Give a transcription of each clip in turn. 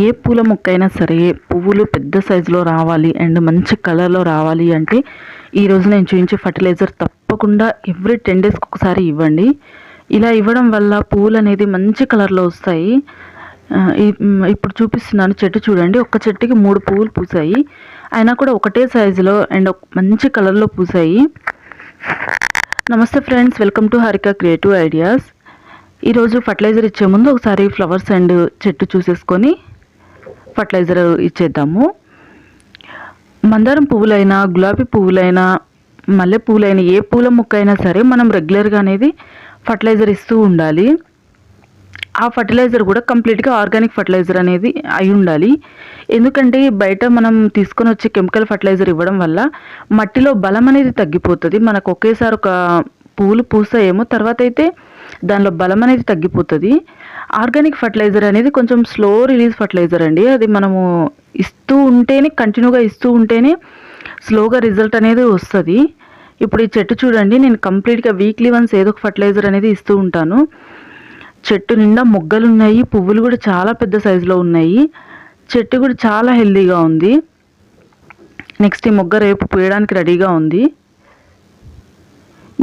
ఏ పూల మొక్క అయినా సరే పువ్వులు పెద్ద సైజులో రావాలి అండ్ మంచి కలర్లో రావాలి అంటే ఈరోజు నేను చూపించే ఫర్టిలైజర్ తప్పకుండా ఎవ్రీ టెన్ డేస్కి ఒకసారి ఇవ్వండి. ఇలా ఇవ్వడం వల్ల పువ్వులు అనేది మంచి కలర్లో వస్తాయి. ఇప్పుడు చూపిస్తున్నాను చెట్టు చూడండి. ఒక్క చెట్టుకి మూడు పువ్వులు పూసాయి. అయినా కూడా ఒకటే సైజులో అండ్ ఒక మంచి కలర్లో పూసాయి. నమస్తే friends welcome to Harika creative ideas. ఈరోజు ఫర్టిలైజర్ ఇచ్చే ముందు ఒకసారి ఫ్లవర్స్ అండ్ చెట్టు చూసేసుకొని ఫర్టిలైజర్ ఇచ్చేద్దాము. మందారం పువ్వులైనా గులాబీ పువ్వులైనా మల్లె పువ్వులైనా ఏ పూల మొక్క అయినా సరే మనం రెగ్యులర్గా అనేది ఫర్టిలైజర్ ఇస్తూ ఉండాలి. ఆ ఫర్టిలైజర్ కూడా కంప్లీట్గా ఆర్గానిక్ ఫర్టిలైజర్ అనేది అయి ఉండాలి. ఎందుకంటే బయట మనం తీసుకొని వచ్చే కెమికల్ ఫర్టిలైజర్ ఇవ్వడం వల్ల మట్టిలో బలం అనేది తగ్గిపోతుంది. మనకు ఒకేసారి ఒక పువ్వులు పూస్తాయేమో తర్వాత అయితే దానిలో బలం అనేది తగ్గిపోతుంది. ఆర్గానిక్ ఫర్టిలైజర్ అనేది కొంచెం స్లో రిలీజ్ ఫర్టిలైజర్ అండి. అది మనము ఇస్తూ ఉంటేనే కంటిన్యూగా ఇస్తూ ఉంటేనే స్లోగా రిజల్ట్ అనేది వస్తుంది. ఇప్పుడు ఈ చెట్టు చూడండి నేను కంప్లీట్గా వీక్లీ వన్స్ ఏదో ఒక ఫర్టిలైజర్ అనేది ఇస్తూ ఉంటాను. చెట్టు నిండా మొగ్గలు ఉన్నాయి పువ్వులు కూడా చాలా పెద్ద సైజులో ఉన్నాయి. చెట్టు కూడా చాలా హెల్దీగా ఉంది. నెక్స్ట్ ఈ మొగ్గ రేపు పూయడానికి రెడీగా ఉంది.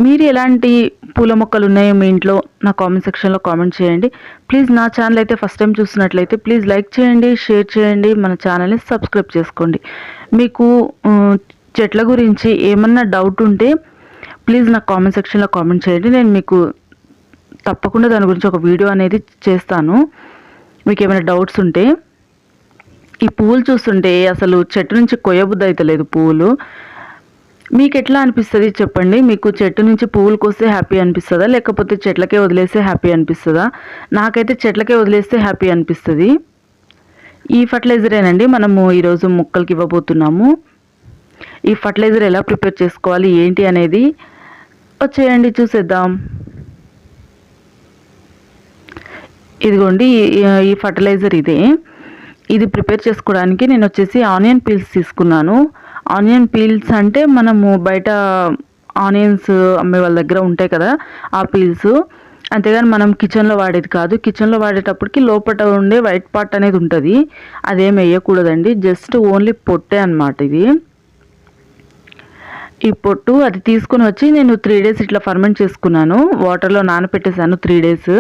మీరు ఎలాంటి పూల మొక్కలు ఉన్నాయో మీ ఇంట్లో నా కామెంట్ సెక్షన్లో కామెంట్ చేయండి. ప్లీజ్ నా ఛానల్ అయితే ఫస్ట్ టైం చూసినట్లయితే ప్లీజ్ లైక్ చేయండి షేర్ చేయండి మన ఛానల్ని సబ్స్క్రైబ్ చేసుకోండి. మీకు చెట్ల గురించి ఏమన్నా డౌట్ ఉంటే ప్లీజ్ నా కామెంట్ సెక్షన్లో కామెంట్ చేయండి. నేను మీకు తప్పకుండా దాని గురించి ఒక వీడియో అనేది చేస్తాను. మీకు ఏమైనా డౌట్స్ ఉంటే ఈ పూలు చూస్తుంటే అసలు చెట్టు నుంచి కొయ్యబుద్ధి అయితే లేదు పూలు. మీకు ఎట్లా అనిపిస్తుంది చెప్పండి? మీకు చెట్టు నుంచి పువ్వులు కోస్తే హ్యాపీ అనిపిస్తుందా? లేకపోతే చెట్లకే వదిలేస్తే హ్యాపీ అనిపిస్తుందా? నాకైతే చెట్లకే వదిలేస్తే హ్యాపీ అనిపిస్తుంది. ఈ ఫర్టిలైజరేనండి మనము ఈరోజు మొక్కలకి ఇవ్వబోతున్నాము. ఈ ఫర్టిలైజర్ ఎలా ప్రిపేర్ చేసుకోవాలి? ఏంటి అనేది వచ్చేయండి చూసేద్దాం. ఇదిగోండి ఈ- ఈ ఫర్టిలైజర్ ఇదే. ఇది ప్రిపేర్ చేసుకోవడానికి నేను వచ్చేసి ఆనియన్ పీల్స్ తీసుకున్నాను. ఆనియన్ పీల్స్ అంటే మనము బయట ఆనియన్స్ అమ్మే వాళ్ళ దగ్గర ఉంటాయి కదా ఆ పీల్స్. అంతేగాని మనం కిచెన్లో వాడేది కాదు. కిచెన్లో వాడేటప్పటికి లోపల ఉండే వైట్ పార్ట్ అనేది ఉంటుంది. అదేం వేయకూడదండి. జస్ట్ ఓన్లీ పొట్టే అన్నమాట ఇది. ఈ పొట్టు అది తీసుకుని వచ్చి నేను త్రీ డేస్ ఇట్లా ఫర్మెంట్ చేసుకున్నాను. వాటర్లో నానబెట్టేసాను త్రీ డేస్.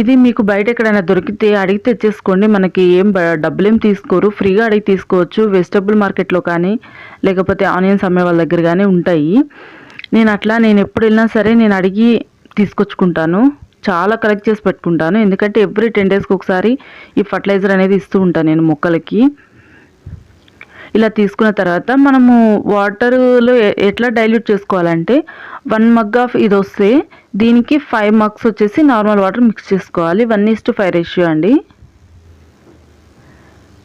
ఇది మీకు బయట ఎక్కడైనా దొరికితే అడిగి తెచ్చేసుకోండి. మనకి ఏం డబ్బులేం తీసుకోరు. ఫ్రీగా అడిగి తీసుకోవచ్చు. వెజిటబుల్ మార్కెట్లో కానీ లేకపోతే ఆనియన్స్ అమ్మే వాళ్ళ దగ్గర కానీ ఉంటాయి. నేను అట్లా నేను ఎప్పుడు వెళ్ళినా సరే నేను అడిగి తీసుకొచ్చుకుంటాను. చాలా కలెక్ట్ చేసి పెట్టుకుంటాను. ఎందుకంటే ఎవ్రీ టెన్ డేస్కి ఒకసారి ఈ ఫర్టిలైజర్ అనేది ఇస్తూ ఉంటాను నేను మొక్కలకి. ఇలా తీసుకున్న తర్వాత మనము వాటర్లో ఎట్లా డైల్యూట్ చేసుకోవాలంటే వన్ మగ్ ఆఫ్ ఇది వస్తే దీనికి ఫైవ్ మగ్స్ వచ్చేసి నార్మల్ వాటర్ మిక్స్ చేసుకోవాలి. One is to five ratio అండి.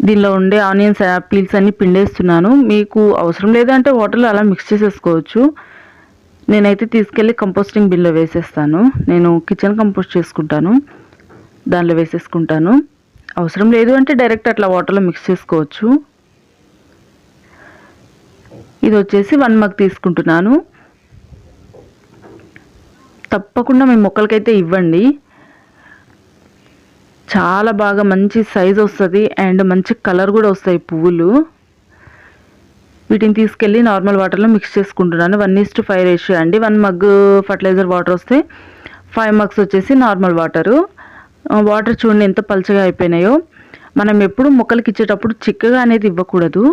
దీనిలో ఉండే ఆనియన్స్ పీల్స్ అన్నీ పిండేస్తున్నాను. మీకు అవసరం లేదంటే వాటర్లో అలా మిక్స్ చేసేసుకోవచ్చు. నేనైతే తీసుకెళ్ళి కంపోస్టింగ్ బిల్లో వేసేస్తాను. నేను కిచెన్ కంపోస్ట్ చేసుకుంటాను. దానిలో వేసేసుకుంటాను. అవసరం లేదు అంటే డైరెక్ట్ అట్లా వాటర్లో మిక్స్ చేసుకోవచ్చు. ఇది వచ్చేసి వన్ మగ్ తీసుకుంటున్నాను. తప్పకుండా మీ మొక్కలకైతే ఇవ్వండి. చాలా బాగా మంచి సైజ్ వస్తుంది అండ్ మంచి కలర్ కూడా వస్తాయి పువ్వులు. వీటిని తీసుకెళ్ళి నార్మల్ వాటర్లో మిక్స్ చేసుకుంటున్నాను. One is to five ratio అండి. వన్ మగ్ ఫర్టిలైజర్ వాటర్ వస్తే ఫైవ్ మగ్స్ వచ్చేసి నార్మల్ వాటరు. వాటర్ చూడండి ఎంత పలచగా అయిపోయినాయో. మనం ఎప్పుడు మొక్కలకి ఇచ్చేటప్పుడు చిక్కగా అనేది ఇవ్వకూడదు.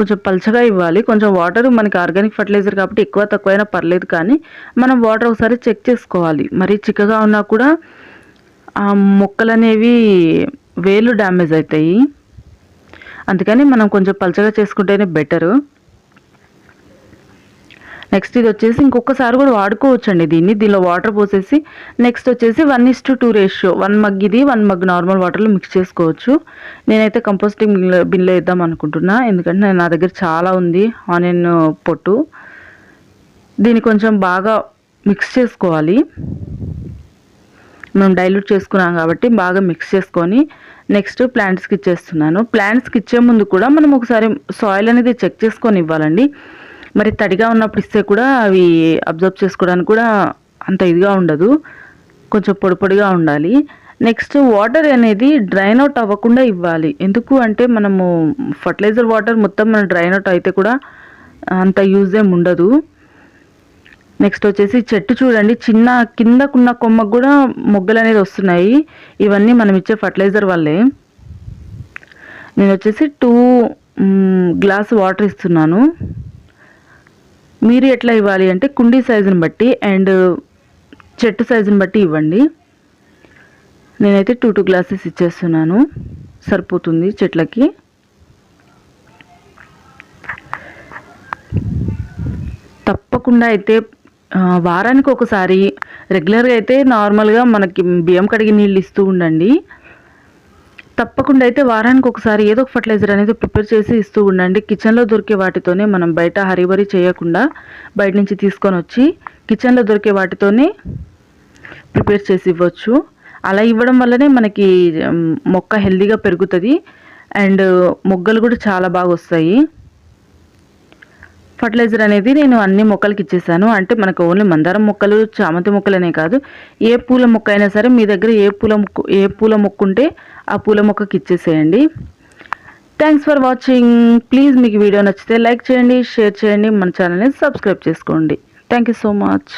కొంచెం పలచగా ఇవ్వాలి. కొంచెం వాటర్ మనకి ఆర్గానిక్ ఫర్టిలైజర్ కాబట్టి ఎక్కువ తక్కువైనా పర్లేదు కానీ మనం వాటర్ ఒకసారి చెక్ చేసుకోవాలి. మరి చిక్కగా ఉన్నా కూడా ఆ మొక్కలు అనేవి వేలు డ్యామేజ్ అవుతాయి. అందుకని మనం కొంచెం పలచగా చేసుకుంటేనే బెటరు నెక్స్ట్ ఇది వచ్చేసి ఇంకొకసారి కూడా వాడుకోవచ్చండి దీన్ని. దీనిలో వాటర్ పోసేసి నెక్స్ట్ వచ్చేసి one is to two ratio one mug ఇది వన్ మగ్ నార్మల్ వాటర్లో మిక్స్ చేసుకోవచ్చు. నేనైతే కంపోస్టింగ్ బిన్లో వేద్దాం అనుకుంటున్నా. ఎందుకంటే నేను నా దగ్గర చాలా ఉంది ఆనియన్ పొట్టు. దీన్ని కొంచెం బాగా మిక్స్ చేసుకోవాలి. మనం డైల్యూట్ చేసుకున్నాం కాబట్టి బాగా మిక్స్ చేసుకొని నెక్స్ట్ ప్లాంట్స్కి ఇచ్చేస్తున్నాను. ప్లాంట్స్కి ఇచ్చే ముందు కూడా మనం ఒకసారి సాయిల్ అనేది చెక్ చేసుకొని ఇవ్వాలండి. మరి తడిగా ఉన్నప్పుడు ఇస్తే కూడా అవి అబ్జర్వ్ చేసుకోవడానికి కూడా అంత ఇదిగా ఉండదు. కొంచెం పొడి పొడిగా ఉండాలి. నెక్స్ట్ వాటర్ అనేది డ్రైన్ అవుట్ అవ్వకుండా ఇవ్వాలి. ఎందుకు అంటే మనము ఫర్టిలైజర్ వాటర్ మొత్తం మన డ్రైన్ అవుట్ అయితే కూడా అంత యూజ్ ఏం ఉండదు. నెక్స్ట్ వచ్చేసి చెట్టు చూడండి. చిన్న కిందకున్న కొమ్మకు కూడా మొగ్గలు అనేది వస్తున్నాయి. ఇవన్నీ మనం ఇచ్చే ఫర్టిలైజర్ వల్లే. నేను వచ్చేసి టూ గ్లాస్ వాటర్ ఇస్తున్నాను. మీరు ఎట్లా ఇవ్వాలి అంటే కుండీ సైజుని బట్టి అండ్ చెట్టు సైజుని బట్టి ఇవ్వండి. నేనైతే టూ టూ గ్లాసెస్ ఇచ్చేస్తున్నాను. సరిపోతుంది చెట్లకి. తప్పకుండా అయితే వారానికి ఒకసారి రెగ్యులర్గా అయితే నార్మల్గా మనకి బియ్యం కడిగి నీళ్ళు ఇస్తూ ఉండండి. తప్పకుండా అయితే వారానికి ఒకసారి ఏదో ఒక ఫర్టిలైజర్ అనేది ప్రిపేర్ చేసి ఇస్తూ ఉండండి. కిచెన్లో దొరికే వాటితోనే మనం బయట హరిబరి చేయకుండా బయట నుంచి తీసుకొని వచ్చి కిచెన్లో దొరికే వాటితోనే ప్రిపేర్ చేసి ఇవ్వచ్చు. అలా ఇవ్వడం వల్లనే మనకి మొక్క హెల్దీగా పెరుగుతుంది. అండ్ మొగ్గలు కూడా చాలా బాగా వస్తాయి. ఫర్టిలైజర్ అనేది నేను అన్ని మొక్కలకి ఇచ్చేసాను. అంటే మనకు ఓన్లీ మందారం మొక్కలు చామంతి మొక్కలనే కాదు. ఏ పూల మొక్క అయినా సరే మీ దగ్గర ఏ పూల మొక్క ఏ పూల మొక్క ఉంటే ఆ పూల మొక్కకి ఇచ్చేసేయండి. థ్యాంక్స్ ఫర్ వాచింగ్ ప్లీజ్ మీకు వీడియో నచ్చితే లైక్ చేయండి షేర్ చేయండి మన ఛానల్ని సబ్స్క్రైబ్ చేసుకోండి. Thank you so much